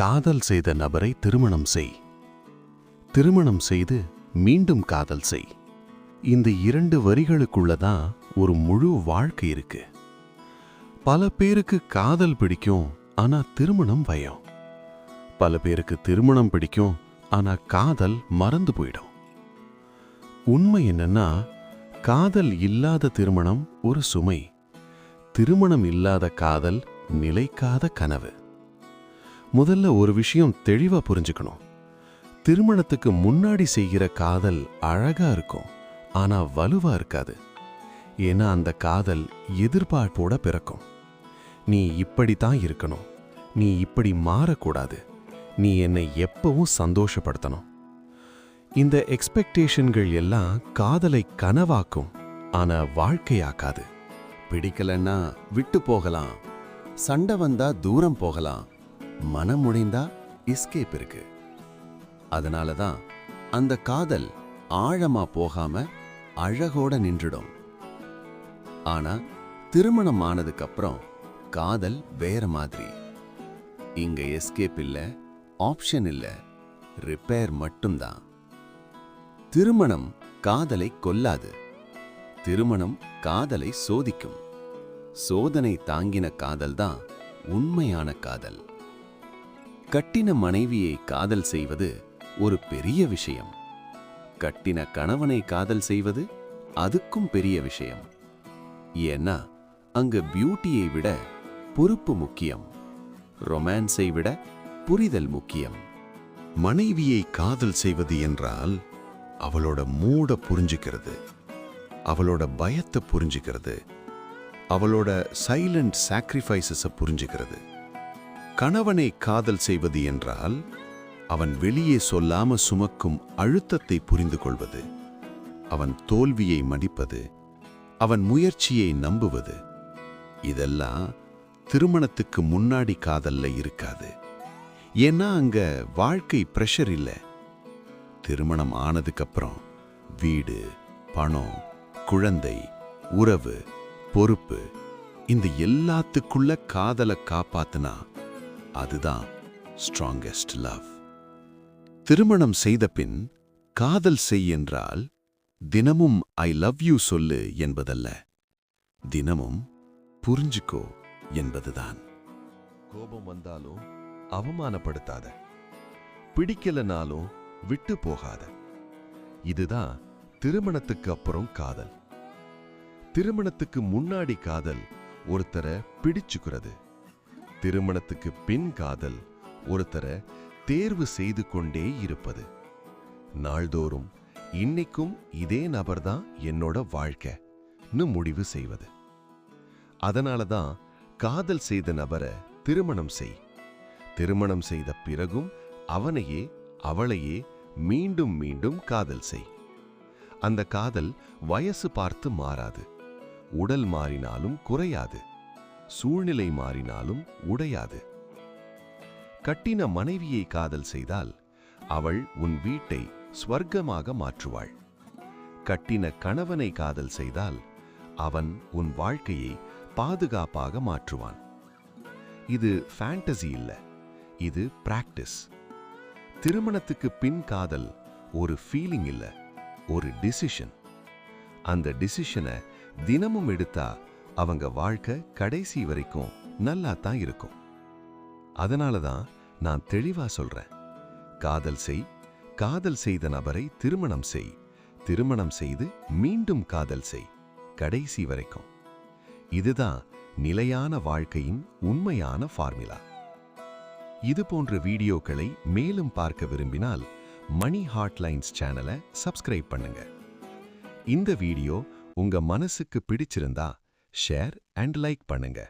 காதல் செய்த நபரை திருமணம் செய். திருமணம் செய்து மீண்டும் காதல் செய். இந்த இரண்டு வரிகளுக்குள்ளதான் ஒரு முழு வாழ்க்கை இருக்கு. பல பேருக்கு காதல் பிடிக்கும் ஆனா திருமணம் பயம். பல பேருக்கு திருமணம் பிடிக்கும் ஆனா காதல் மறந்து போயிடும். உண்மை என்னன்னா காதல் இல்லாத திருமணம் ஒரு சுமை. திருமணம் இல்லாத காதல் நிலைக்காத கனவு. முதல்ல ஒரு விஷயம் தெளிவா புரிஞ்சுக்கணும். திருமணத்துக்கு முன்னாடி செய்கிற காதல் அழகா இருக்கும் ஆனா வலுவா இருக்காது. ஏன்னா அந்த காதல் எதிர்பார்ப்போட பிறக்கும். நீ இப்படித்தான் இருக்கணும் நீ இப்படி மாறக்கூடாது நீ என்னை எப்பவும் சந்தோஷப்படுத்தணும். இந்த எக்ஸ்பெக்டேஷன்கள் எல்லாம் காதலை கனவாக்கும் ஆனா வாழ்க்கையாக்காது. பிடிக்கலன்னா விட்டு போகலாம் சண்டை வந்தா தூரம் போகலாம் மனம் உடைந்தா எஸ்கேப் இருக்கு. அதனால தான் அந்த காதல் ஆழமா போகாம அழகோட நின்றுடும். ஆனா திருமணம் ஆனதுக்கு அப்புறம் காதல் வேற மாதிரி. இங்க எஸ்கேப் இல்ல ஆப்ஷன் இல்ல ரிப்பேர் மட்டும்தான். திருமணம் காதலை கொல்லாது. திருமணம் காதலை சோதிக்கும். சோதனை தாங்கின காதல்தான் உண்மையான காதல். கட்டின மனைவியை காதல் செய்வது ஒரு பெரிய விஷயம். கட்டின கணவனை காதல் செய்வது அதுக்கும் பெரிய விஷயம். ஏன்னா அங்க பியூட்டியை விட பொறுப்பு முக்கியம். ரொமான்ஸை விட புரிதல் முக்கியம். மனைவியை காதல் செய்வது என்றால் அவளோட மூட புரிஞ்சுக்கிறது. அவளோட பயத்தை புரிஞ்சுக்கிறது. அவளோட சைலண்ட் சாக்ரிஃபைசஸை புரிஞ்சுக்கிறது. கணவனை காதல் செய்வது என்றால் அவன் வெளியே சொல்லாம சுமக்கும் அழுத்தத்தை புரிந்து கொள்வது அவன் தோல்வியை மடிப்பது அவன் முயற்சியை நம்புவது இதெல்லாம் திருமணத்துக்கு முன்னாடி காதல்ல இருக்காது. ஏன்னா அங்க வாழ்க்கை பிரஷர் இல்ல. திருமணம் ஆனதுக்கப்புறம் வீடு பணம் குழந்தை உறவு பொறுப்பு இந்த எல்லாத்துக்குள்ள காதலை காப்பாத்துனா அதுதான் ஸ்ட்ராங்கஸ்ட் லவ் திருமணம் செய்த பின் காதல் செய் என்றால் தினமும் ஐ லவ் யூ சொல்லு என்பதல்ல. தினமும் புரிஞ்சுக்கோ என்பதுதான். கோபம் வந்தாலும் அவமானப்படுத்தாத. பிடிக்கலனாலும் விட்டு போகாத. இதுதான் திருமணத்துக்கு அப்புறம் காதல். திருமணத்துக்கு முன்னாடி காதல் ஒருத்தரை பிடிச்சுக்கிறது. திருமணத்துக்கு பின் காதல் ஒருத்தரை தேர்வு செய்து கொண்டே இருப்பது. நாள்தோறும் இன்னைக்கும் இதே நபர்தான் என்னோட வாழ்க்கைன்னு முடிவு செய்வது. அதனால தான் காதல் செய்த நபரை திருமணம் செய். திருமணம் செய்த பிறகும் அவனையே அவளையே மீண்டும் மீண்டும் காதல் செய். அந்த காதல் வயசு பார்த்து மாறாது. உடல் மாறினாலும் குறையாது. சூழ்நிலை மாறினாலும் உடையாது. கட்டின மனைவியை காதல் செய்தால் அவள் உன் வீட்டை ஸ்வர்க்கமாக மாற்றுவாள். கட்டின கணவனை காதல் செய்தால் அவன் உன் வாழ்க்கையை பாதுகாப்பாக மாற்றுவான். இது ஃபேண்டசி இல்ல இது பிராக்டிஸ் திருமணத்துக்கு பின் காதல் ஒரு ஃபீலிங் இல்ல ஒரு டிசிஷன் அந்த டிசிஷனை தினமும் எடுத்தா அவங்க வாழ்க்கை கடைசி வரைக்கும் நல்லா தான் இருக்கும். அதனால தான் நான் தெளிவா சொல்றேன். காதல் செய் காதல் செய்த நபரை திருமணம் செய் திருமணம் செய்து மீண்டும் காதல் செய் கடைசி வரைக்கும். இதுதான் நிலையான வாழ்க்கையின் உண்மையான ஃபார்முலா. இது போன்ற வீடியோக்களை மேலும் பார்க்க விரும்பினால் மணி ஹாட்லைன்ஸ் சேனலை சப்ஸ்கிரைப் பண்ணுங்க. இந்த வீடியோ உங்க மனசுக்கு பிடிச்சிருந்தா ஷேர் அண்ட் லைக் பண்ணுங்க.